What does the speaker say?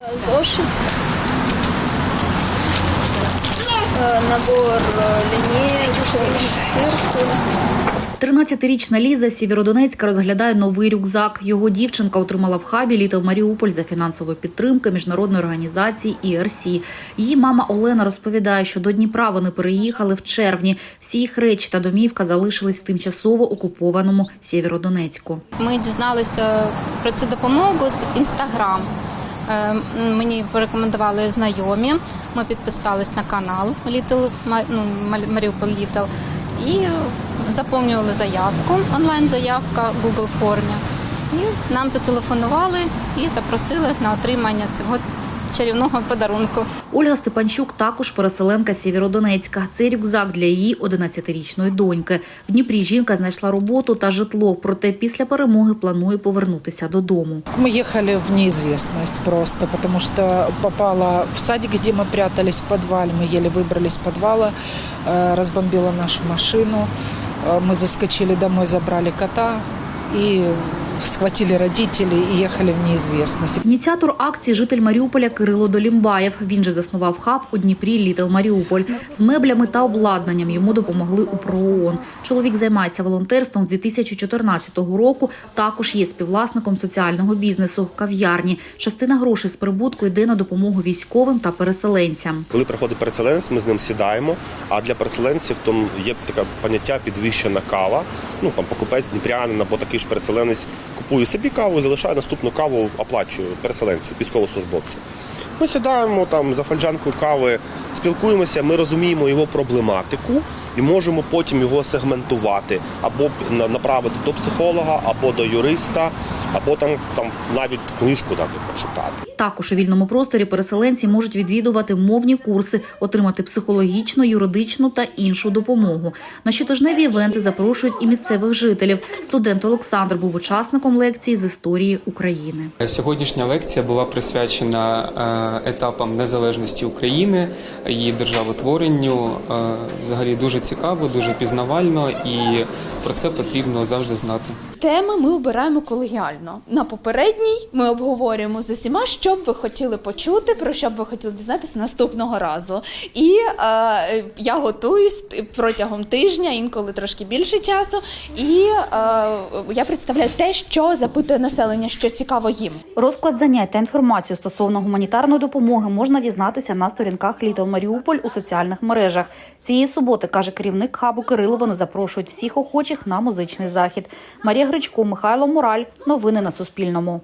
Зошит. Е, Набор е, лінійок, циркуль. 13-річна Ліза Сєвєродонецька розглядає новий рюкзак. Його дівчинка отримала в хабі Літл Маріуполь за фінансової підтримки міжнародної організації ERC. Її мама Олена розповідає, що до Дніпра вони переїхали в червні. Всі їх речі та домівка залишились в тимчасово окупованому Сєвєродонецьку. Ми дізналися про цю допомогу з інстаграм. Е, Мені порекомендували знайомі. Ми підписались на канал Little, ну, Маріуполь Літл і заповнювали заявку, онлайн-заявка Google формі. І нам зателефонували і запросили на отримання цього чарівного подарунку. Ольга Степанчук також переселенка з Сєвєродонецька. Цей рюкзак для її 11-річної доньки. В Дніпрі жінка знайшла роботу та житло, проте після перемоги планує повернутися додому. Мы ехали в неизвестность просто, потому что попала в садик, где мы прятались в подвале. Мы еле выбрались из подвала, э, разбомбила нашу машину. Э, Мы заскочили домой, забрали кота и схватили родителей и ехали в неизвестность. Ініціатор акції житель Маріуполя Кирило Долімбаєв. Він же заснував хаб у Дніпрі Літл Маріуполь. З меблями та обладнанням йому допомогли у ПРООН. Чоловік займається волонтерством з 2014 року. Також є співвласником соціального бізнесу кав'ярні. Частина грошей з прибутку йде на допомогу військовим та переселенцям. Коли приходить переселенець, ми з ним сідаємо. А для переселенців то є таке поняття підвищена кава. Ну там покупець дніпрянин або такий ж переселенець купує собі каву залишаю наступну каву, оплачую переселенцю, військовослужбовцю. Ми сідаємо там за фальджанкою кави, спілкуємося, ми розуміємо його проблематику і можемо потім його сегментувати або на- направити до психолога, або до юриста, або там, там навіть книжку дати почитати. Також у вільному просторі переселенці можуть відвідувати мовні курси, отримати психологічну, юридичну та іншу допомогу. На щотижневі івенти запрошують і місцевих жителів. Студент Олександр був учасником лекції з історії України. Сьогоднішня лекція була присвячена е, етапам незалежності України, її державотворенню. Е, Взагалі дуже цікаво, дуже пізнавально, і про це потрібно завжди знати. Теми ми обираємо колегіально. На попередній ми обговорюємо з усіма, що б ви хотіли почути, про що б ви хотіли дізнатися наступного разу. І е, я готуюсь протягом тижня, інколи трошки більше часу. І е, я представляю те, що запитує населення, що цікаво їм. Розклад занять та інформацію стосовно гуманітарної допомоги можна дізнатися на сторінках Літл Маріуполь у соціальних мережах. Цієї суботи каже керівник хабу Кирило. Вони запрошують всіх охочих на музичний захід. Марія Гречко, Михайло Мураль. Новини на Суспільному.